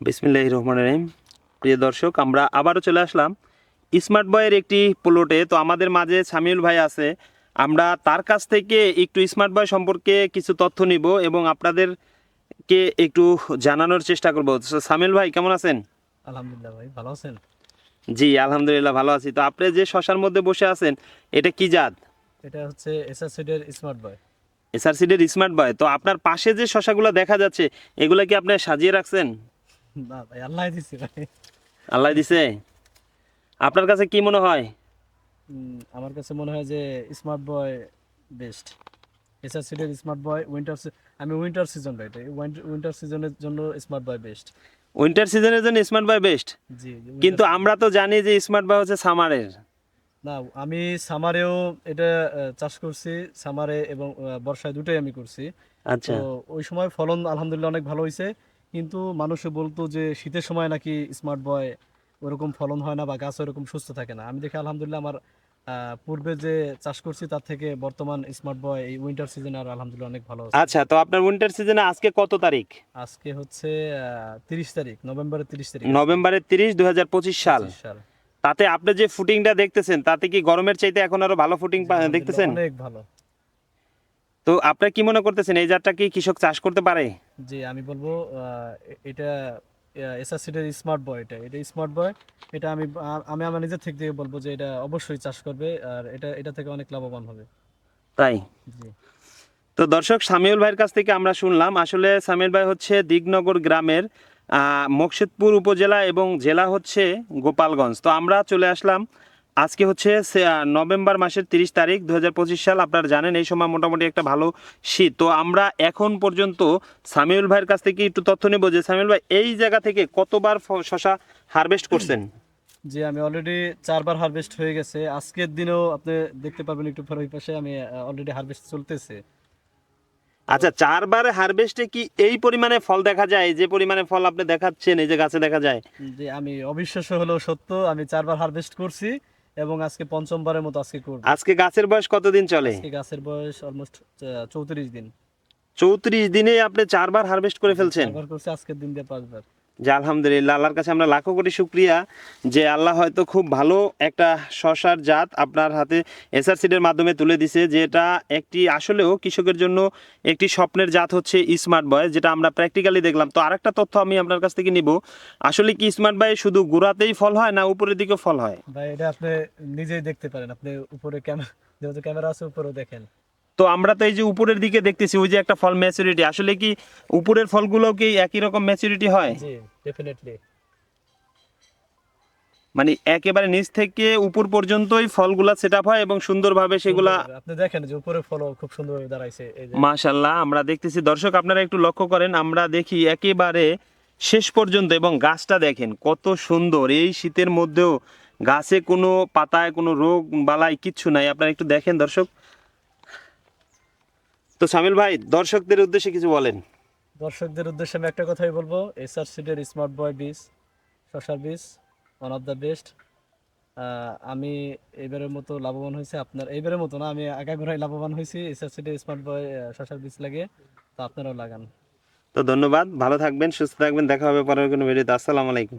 বিসমিল্লাহ রহমান রহিম। প্রিয় দর্শক আমরা আবারও চলে আসলাম স্মার্ট বয়ের একটি প্লটে। তো আমাদের মাঝে সামিউল ভাই আছে। আমরা তার কাছ থেকে একটু স্মার্ট বয় সম্পর্কে কিছু তথ্য নিব এবং আপনাদেরকে একটু জানানোর চেষ্টা করব। সামিউল ভাই কেমন আছেন? আলহামদুলিল্লাহ ভাই ভালো আছেন? জি আলহামদুলিল্লাহ ভালো আছি। তো আপনি যে শশার মধ্যে বসে আছেন এটা কি জাত? এটা হচ্ছে এসএসসিডের স্মার্ট বয় এসআরসিডের স্মার্ট বয় তো আপনার পাশে যে শশাগুলো দেখা যাচ্ছে এগুলো কি আপনি সাজিয়ে রাখছেন? না ভাই আল্লাহ দিছি ভাই। আল্লাহ দিছে? আপনার কাছে কি মনে হয়? আমার কাছে মনে হয় যে স্মার্ট বয় বেস্ট এসএসসিডের স্মার্ট বয় উইন্টার আমি উইন্টার সিজন ভাই উইন্টার সিজনের জন্য স্মার্ট বয় বেস্ট উইন্টার সিজনের জন্য স্মার্ট বয় বেস্ট জি কিন্তু আমরা তো জানি যে স্মার্ট বয় হচ্ছে সামারের না আমি সামারেও এটা চাষ করছি সামারে এবং বর্ষায় দুটোই আমি করছি। আচ্ছা। ওই সময় ফলন আলহামদুলিল্লাহ অনেক ভালো হয়েছে কিন্তু মানুষে বলতো যে শীতের সময় নাকি স্মার্ট বয় ওরকম ফলন হয় না বা গাছ ওরকম সুস্থ থাকে না। আমি দেখি আলহামদুলিল্লাহ আমার পূর্বে যে চাষ করছি তার থেকে বর্তমান স্মার্ট বয় এই উইন্টার সিজনে আর আলহামদুলিল্লাহ অনেক ভালো আচ্ছা তো আপনার উইন্টার সিজনে আজকে কত তারিখ? আজকে হচ্ছে তিরিশ তারিখ নভেম্বরের তিরিশ তারিখ। নভেম্বরের তিরিশ দুই হাজার পঁচিশ সাল। তাতে আপনি যে ফুটিংটা দেখতেছেন তাতে কি গরমের চাইতে এখন আরও ভালো ফুটিং দেখতেছেন? অনেক ভালো। তো আপনার কি মনে করতেছেন এই জাতটা কি কৃষক চাষ করতে পারে? জি আমি বলব এটা এসএসসিডের স্মার্ট বয় এটা। এটা স্মার্ট বয় এটা আমি আমি আমার নিজের থেকে দিয়ে বলব যে এটা অবশ্যই চাষ করবে আর এটা এটা থেকে অনেক লাভবান হবে। তাই? জি। তো দর্শক সামিউল ভাইয়ের কাছ থেকে আমরা শুনলাম আসলে সামিউল ভাই হচ্ছে দিগনগর গ্রামের মকসুদপুর উপজেলা এবং জেলা হচ্ছে গোপালগঞ্জ। তো আমরা চলে আসলাম আজকে হচ্ছে নভেম্বর মাসের তিরিশ তারিখ দু হাজার পঁচিশ সাল আপনারা জানেন এই সময় মোটামুটি একটা ভালো শীত। তো আমরা এখন পর্যন্ত সামিউল ভাইয়ের কাছ থেকে একটু তথ্য নেব যে সামিউল ভাই এই জায়গা থেকে কতবার শশা হারভেস্ট করছেন? জি আমি অলরেডি চারবার হারভেস্ট হয়ে গেছে। আজকের দিনেও আপনি দেখতে পারবেন একটু পরে ওই পাশে আমি অলরেডি হারভেস্ট চলতেছে। আচ্ছা চারবার হারভেস্টে কি এই পরিমাণে ফল দেখা যায়? যে পরিমাণে ফল আপনি দেখাচ্ছেন এই যে গাছে দেখা যায়। যে আমি অবিশ্বাস্য হলো সত্য আমি চারবার হারভেস্ট করছি। এবং আজকে পঞ্চমবারের মতো আজকে করব। আজকে গাছের বয়স কতদিন চলে? আজকে গাছের বয়স অলমোস্ট চৌত্রিশ দিন। চৌত্রিশ দিনে আপনি চারবার হারভেস্ট করে ফেলছেন? চারবার করছে আজকের দিন দিয়ে পাঁচবার। যে আলহামদুলিল্লাহ, আল্লাহর কাছে আমরা লাখো কোটি শুক্রিয়া যে আল্লাহ হয়তো খুব ভালো একটা শশার জাত আপনার হাতে এসআর সিডের মাধ্যমে তুলে দিছে, যেটা একটি আসলেও কৃষকের জন্য একটি স্বপ্নের জাত হচ্ছে স্মার্ট বয় যেটা আমরা প্র্যাকটিক্যালি দেখলাম। তো আরেকটা তথ্য আমি আপনার কাছ থেকে নিব। আসলে কি স্মার্ট বয় শুধু গোড়াতেই ফল হয় না উপরের দিকে ফল হয়? ভাই, এটা আপনি নিজেই দেখতে পারেন। আপনি উপরে ক্যামেরা যেহেতু ক্যামেরা আছে, উপরেও দেখেন। তো আমরা তো এই যে উপরের দিকে দেখতেছি ওই যে একটা ফল ম্যাচুরিটি আসলে কি উপরের ফলগুলো কি একই রকম ম্যাচুরিটি হয়? মানে একেবারে নিচ থেকে উপর পর্যন্তই ফলগুলা সেট হয় এবং সুন্দরভাবে সেগুলা আপনি দেখেন যে উপরে ফল খুব সুন্দরভাবে দাঁড়াইছে এই যে। মাশাল্লাহ আমরা দেখতেছি। দর্শক আপনারা একটু লক্ষ্য করেন আমরা দেখি একেবারে শেষ পর্যন্ত এবং গাছটা দেখেন কত সুন্দর। এই শীতের মধ্যেও গাছে কোনো পাতায় কোনো রোগ বালাই কিচ্ছু নাই। আপনারা একটু দেখেন দর্শক। তো সামিল ভাই দর্শকদের উদ্দেশ্যে কিছু বলেন। দর্শকদের উদ্দেশ্যে আমি একটা কথাই বলব এসআর সিডের স্মার্ট বয় বীজ শশার বীজ ওয়ান অফ দ্য বেস্ট আমি এবারের মতো লাভবান হয়েছে আপনার এবারের মতো না আমি আগাগোড়াই লাভবান হয়েছি এসআর সিডের স্মার্ট বয় শশার বীজ লাগে তো আপনারাও লাগান। তো ধন্যবাদ ভালো থাকবেন সুস্থ থাকবেন দেখা হবে পরের কোনো ভিডিওতে আসসালামু আলাইকুম।